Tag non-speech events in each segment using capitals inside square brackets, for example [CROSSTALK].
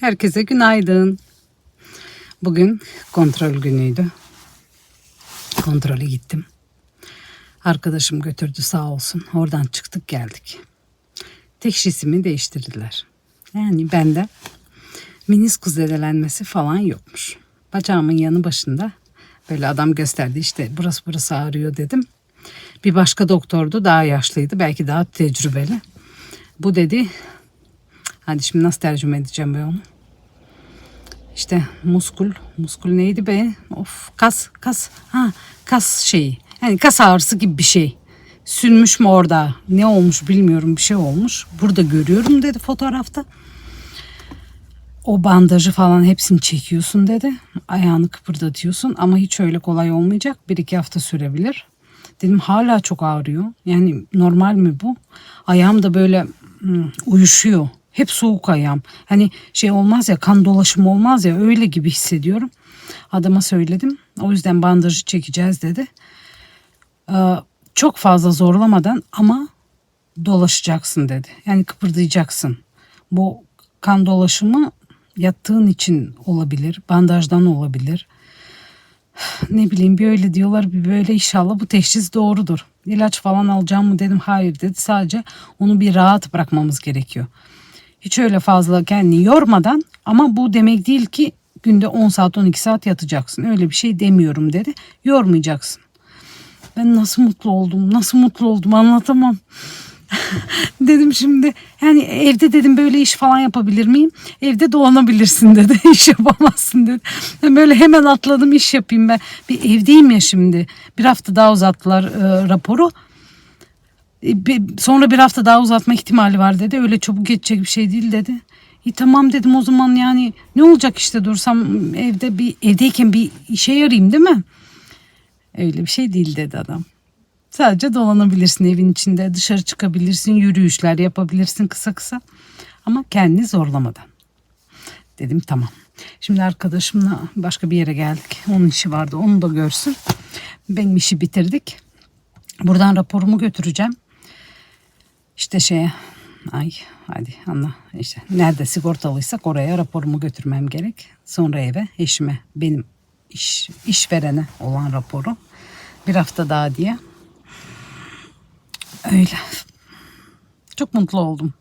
Herkese günaydın. Bugün kontrol günüydü. Kontrole gittim. Arkadaşım götürdü sağ olsun. Oradan çıktık geldik. Teşhisimi değiştirdiler. Yani bende menisküs zedelenmesi falan yokmuş. Bacağımın yanı başında böyle adam gösterdi işte burası burası ağrıyor dedim. Bir başka doktordu daha yaşlıydı belki daha tecrübeli. Bu dedi hadi şimdi nasıl tercüme edeceğim ben onu? İşte muskul, muskul neydi be? Of kas, kas, ha kas şeyi. Yani kas ağrısı gibi bir şey. Sünmüş mü orada? Ne olmuş bilmiyorum bir şey olmuş. Burada görüyorum dedi fotoğrafta. O bandajı falan hepsini çekiyorsun dedi. Ayağını kıpırdatıyorsun ama hiç öyle kolay olmayacak. Bir iki hafta sürebilir. Dedim hala çok ağrıyor. Yani normal mi bu? Ayağım da böyle hmm, uyuşuyor. Hep soğuk ayağım. Hani şey olmaz ya kan dolaşımı olmaz ya öyle gibi hissediyorum. Adama söyledim. O yüzden bandajı çekeceğiz dedi. Ee, çok fazla zorlamadan ama dolaşacaksın dedi. Yani kıpırdayacaksın. Bu kan dolaşımı yattığın için olabilir. Bandajdan olabilir. [SIGHS] Ne bileyim bir öyle diyorlar bir böyle inşallah bu teşhis doğrudur. İlaç falan alacağım mı dedim hayır dedi. Sadece onu bir rahat bırakmamız gerekiyor. Hiç öyle fazla kendini yormadan ama bu demek değil ki günde 10 saat 12 saat yatacaksın. Öyle bir şey demiyorum dedi. Yormayacaksın. Ben nasıl mutlu oldum, nasıl mutlu oldum anlatamam. [LAUGHS] dedim şimdi yani evde dedim böyle iş falan yapabilir miyim? Evde dolanabilirsin [LAUGHS] dedi. iş yapamazsın dedi. Ben böyle hemen atladım iş yapayım ben. Bir evdeyim ya şimdi. Bir hafta daha uzattılar e, raporu. E, Sonra bir hafta daha uzatma ihtimali var dedi. Öyle çabuk geçecek bir şey değil dedi. İyi tamam dedim o zaman yani ne olacak işte dursam evde bir evdeyken bir işe yarayayım değil mi? Öyle bir şey değil dedi adam. Sadece dolanabilirsin evin içinde, dışarı çıkabilirsin, yürüyüşler yapabilirsin kısa kısa. Ama kendini zorlamadan. Dedim tamam. Şimdi arkadaşımla başka bir yere geldik. Onun işi vardı, onu da görsün. Benim işi bitirdik. Buradan raporumu götüreceğim. İşte şeye ay hadi anla işte nerede sigortalıysak oraya raporumu götürmem gerek. Sonra eve eşime benim iş işverene olan raporu bir hafta daha diye. Öyle. Çok mutlu oldum.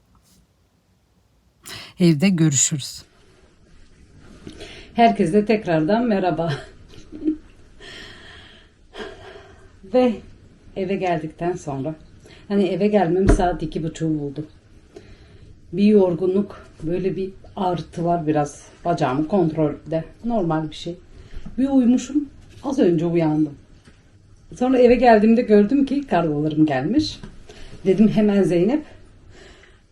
Evde görüşürüz. Herkese tekrardan merhaba. Ve eve geldikten sonra hani eve gelmem saat iki buçuğu buldu. Bir yorgunluk böyle bir ağrıtı var biraz bacağımı kontrolde normal bir şey. Bir uyumuşum az önce uyandım. Sonra eve geldiğimde gördüm ki kargolarım gelmiş. Dedim hemen Zeynep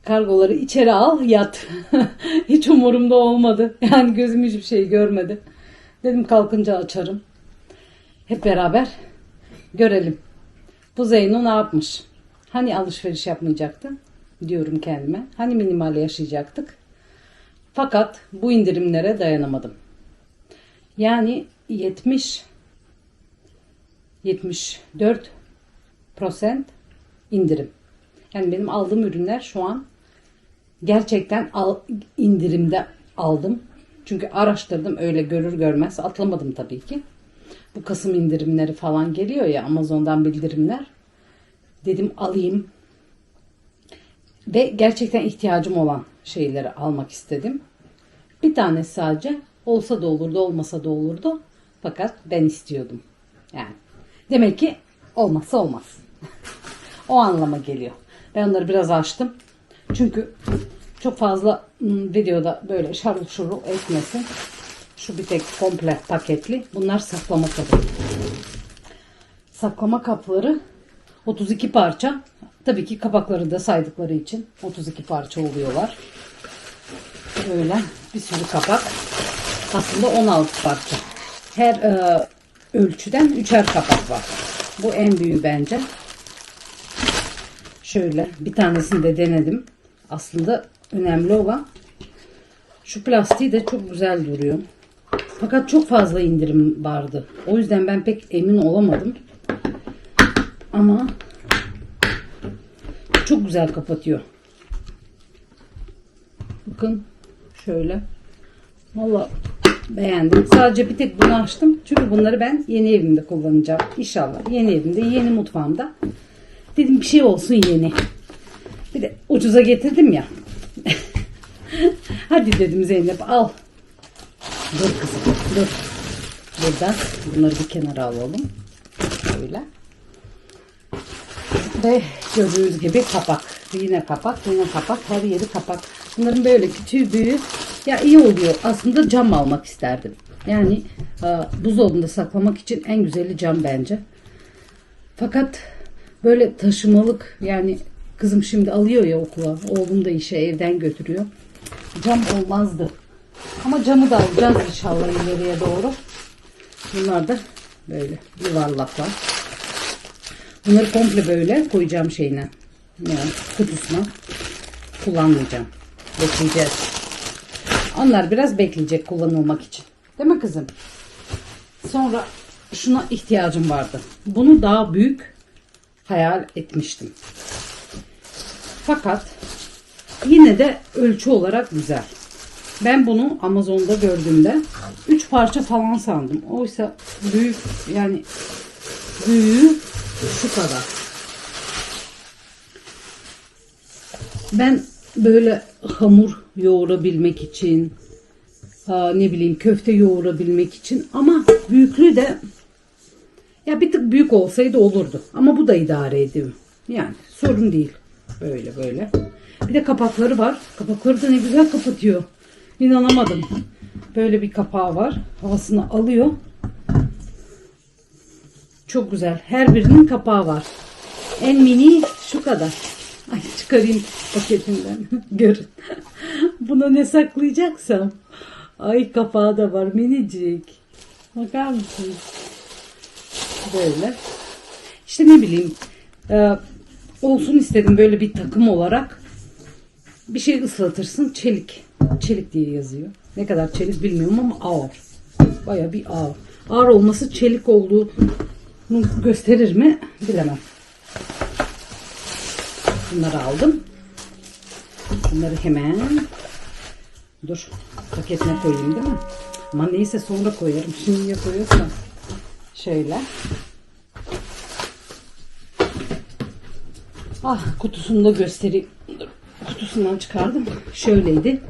kargoları içeri al yat. [LAUGHS] Hiç umurumda olmadı. Yani gözüm hiçbir şey görmedi. Dedim kalkınca açarım. Hep beraber görelim. Bu Zeyno ne yapmış? Hani alışveriş yapmayacaktı? Diyorum kendime. Hani minimal yaşayacaktık? Fakat bu indirimlere dayanamadım. Yani 70 74 indirim. Yani benim aldığım ürünler şu an gerçekten al, indirimde aldım. Çünkü araştırdım öyle görür görmez atlamadım tabii ki. Bu Kasım indirimleri falan geliyor ya Amazon'dan bildirimler. Dedim alayım. Ve gerçekten ihtiyacım olan şeyleri almak istedim. Bir tanesi sadece olsa da olurdu olmasa da olurdu. Fakat ben istiyordum. Yani demek ki olmazsa olmaz. [LAUGHS] o anlama geliyor. Ben onları biraz açtım. Çünkü çok fazla ım, videoda böyle şarıl şurul etmesin. Şu bir tek komple paketli. Bunlar saklama kabı. Saklama kapları 32 parça. Tabii ki kapakları da saydıkları için 32 parça oluyorlar. Böyle bir sürü kapak. Aslında 16 parça. Her e, ölçüden üçer kapak var. Bu en büyüğü bence. Şöyle bir tanesini de denedim. Aslında önemli olan şu plastiği de çok güzel duruyor. Fakat çok fazla indirim vardı. O yüzden ben pek emin olamadım. Ama çok güzel kapatıyor. Bakın şöyle Valla beğendim. Sadece bir tek bunu açtım. Çünkü bunları ben yeni evimde kullanacağım. İnşallah. Yeni evimde, yeni mutfağımda. Dedim bir şey olsun yeni. Bir de ucuza getirdim ya. [LAUGHS] Hadi dedim Zeynep al. Dur kızım dur. Burada bunları bir kenara alalım. Böyle. Ve gördüğünüz gibi kapak. Yine kapak, yine kapak, her yeri kapak. Bunların böyle küçüğü büyüğü ya iyi oluyor. Aslında cam almak isterdim. Yani e, buzdolabında saklamak için en güzeli cam bence. Fakat böyle taşımalık yani kızım şimdi alıyor ya okula. Oğlum da işe evden götürüyor. Cam olmazdı. Ama camı da alacağız inşallah ileriye doğru. Bunlar da böyle yuvarlaklar. Bunları komple böyle koyacağım şeyine. Yani kutusuna. Kullanmayacağım. Bekleyeceğiz. Onlar biraz bekleyecek kullanılmak için. Değil mi kızım? Sonra şuna ihtiyacım vardı. Bunu daha büyük hayal etmiştim. Fakat yine de ölçü olarak güzel. Ben bunu Amazon'da gördüğümde 3 parça falan sandım. Oysa büyük yani büyüğü şu kadar. Ben böyle hamur yoğurabilmek için ha, ne bileyim köfte yoğurabilmek için ama büyüklüğü de ya bir tık büyük olsaydı olurdu. Ama bu da idare ediyor. Yani sorun değil. Böyle böyle. Bir de kapakları var. Kapakları da ne güzel kapatıyor. İnanamadım. Böyle bir kapağı var. Havasını alıyor. Çok güzel. Her birinin kapağı var. En mini şu kadar. Ay çıkarayım paketinden. [LAUGHS] Görün. Buna ne saklayacaksam. Ay kapağı da var minicik. Bakar mısınız? Böyle. İşte ne bileyim. e, olsun istedim böyle bir takım olarak. Bir şey ıslatırsın. Çelik. Çelik diye yazıyor. Ne kadar çelik bilmiyorum ama ağır. Baya bir ağır. Ağır olması çelik olduğunu gösterir mi bilemem. Bunları aldım. Bunları hemen dur paketine koyayım değil mi? Ama neyse sonra koyarım. Şimdi niye koyuyorsam şöyle. Ah kutusunu da göstereyim. Dur, Kutusundan çıkardım. Şöyleydi.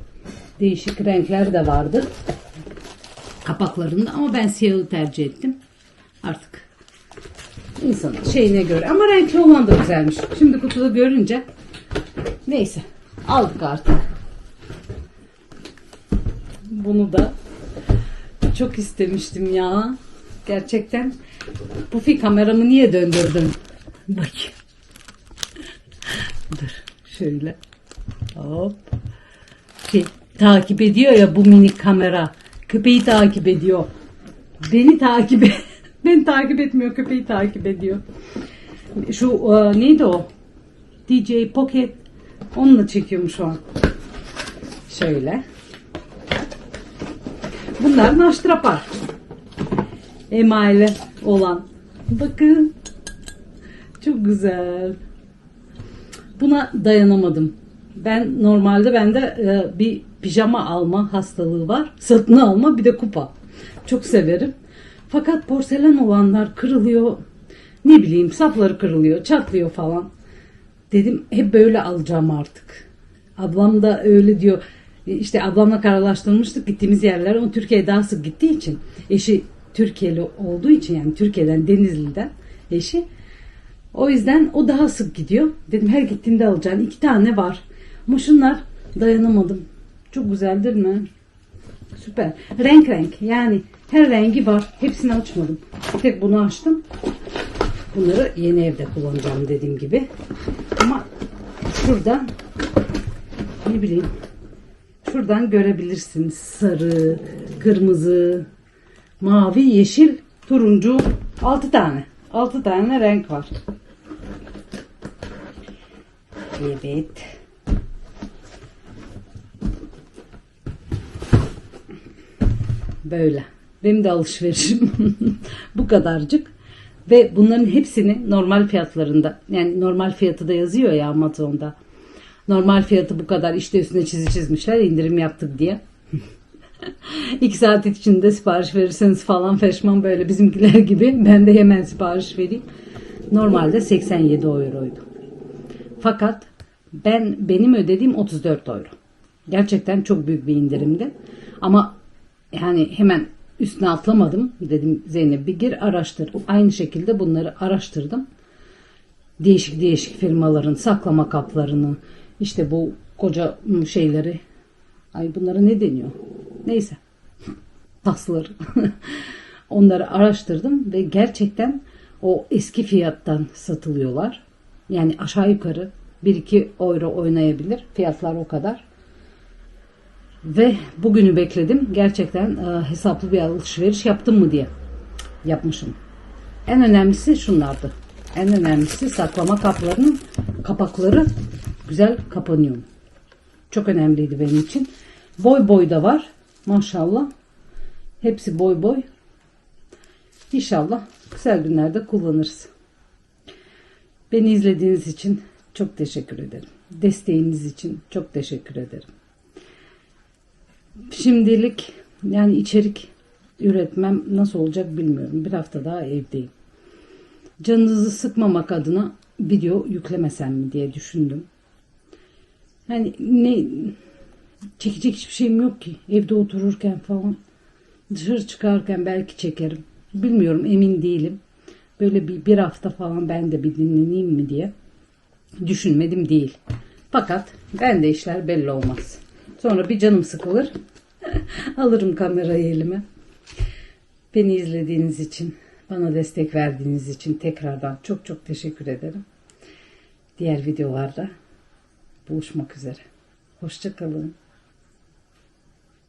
Değişik renkler de vardı. Kapaklarında ama ben siyahı tercih ettim. İnsanın şeyine göre. Ama renkli olan da güzelmiş. Şimdi kutuda görünce neyse aldık artık. Bunu da çok istemiştim ya. Gerçekten. Pufi kameramı niye döndürdüm? [LAUGHS] Bak. Dur şöyle. Hop. Şey, takip ediyor ya bu minik kamera. Köpeği takip ediyor. Beni takip [LAUGHS] et. Beni takip etmiyor köpeği takip ediyor. Şu e, neydi o? DJ Pocket. Onunla çekiyorum şu an. Şöyle. Bunlar naştrapar. Emaille olan. Bakın. Çok güzel. Buna dayanamadım. Ben normalde bende e, bir pijama alma hastalığı var. Satın alma bir de kupa. Çok severim. Fakat porselen olanlar kırılıyor. Ne bileyim sapları kırılıyor, çatlıyor falan. Dedim hep böyle alacağım artık. Ablam da öyle diyor. İşte ablamla kararlaştırmıştık gittiğimiz yerler. O Türkiye'ye daha sık gittiği için. Eşi Türkiye'li olduğu için yani Türkiye'den Denizli'den eşi. O yüzden o daha sık gidiyor. Dedim her gittiğimde alacağım. iki tane var. Ama şunlar dayanamadım. Çok güzel değil mi? Süper. Renk renk. Yani her rengi var. Hepsini açmadım. Tek bunu açtım. Bunları yeni evde kullanacağım dediğim gibi. Ama şuradan ne bileyim şuradan görebilirsiniz. Sarı, kırmızı, mavi, yeşil, turuncu. 6 tane. 6 tane renk var. Evet. Böyle. Benim de alışverişim [LAUGHS] bu kadarcık. Ve bunların hepsini normal fiyatlarında yani normal fiyatı da yazıyor ya Amazon'da. Normal fiyatı bu kadar işte üstüne çizi çizmişler indirim yaptık diye. [LAUGHS] İki saat içinde sipariş verirseniz falan feşman böyle bizimkiler gibi ben de hemen sipariş vereyim. Normalde 87 euroydu. Fakat ben benim ödediğim 34 euro. Gerçekten çok büyük bir indirimdi. Ama yani hemen üstüne atlamadım. Dedim Zeynep bir gir araştır. Aynı şekilde bunları araştırdım. Değişik değişik firmaların saklama kaplarını işte bu koca şeyleri ay bunlara ne deniyor? Neyse. [LAUGHS] Tasları. [LAUGHS] Onları araştırdım ve gerçekten o eski fiyattan satılıyorlar. Yani aşağı yukarı 1-2 euro oynayabilir. Fiyatlar o kadar. Ve bugünü bekledim. Gerçekten e, hesaplı bir alışveriş yaptım mı diye. Yapmışım. En önemlisi şunlardı. En önemlisi saklama kaplarının kapakları güzel kapanıyor. Çok önemliydi benim için. Boy boy da var. Maşallah. Hepsi boy boy. İnşallah güzel günlerde kullanırız. Beni izlediğiniz için çok teşekkür ederim. Desteğiniz için çok teşekkür ederim. Şimdilik yani içerik üretmem nasıl olacak bilmiyorum. Bir hafta daha evdeyim. Canınızı sıkmamak adına video yüklemesem mi diye düşündüm. Yani ne çekecek hiçbir şeyim yok ki. Evde otururken falan. Dışarı çıkarken belki çekerim. Bilmiyorum emin değilim. Böyle bir, bir hafta falan ben de bir dinleneyim mi diye düşünmedim değil. Fakat ben de işler belli olmaz. Sonra bir canım sıkılır. [LAUGHS] Alırım kamerayı elime. Beni izlediğiniz için, bana destek verdiğiniz için tekrardan çok çok teşekkür ederim. Diğer videolarda buluşmak üzere. Hoşçakalın.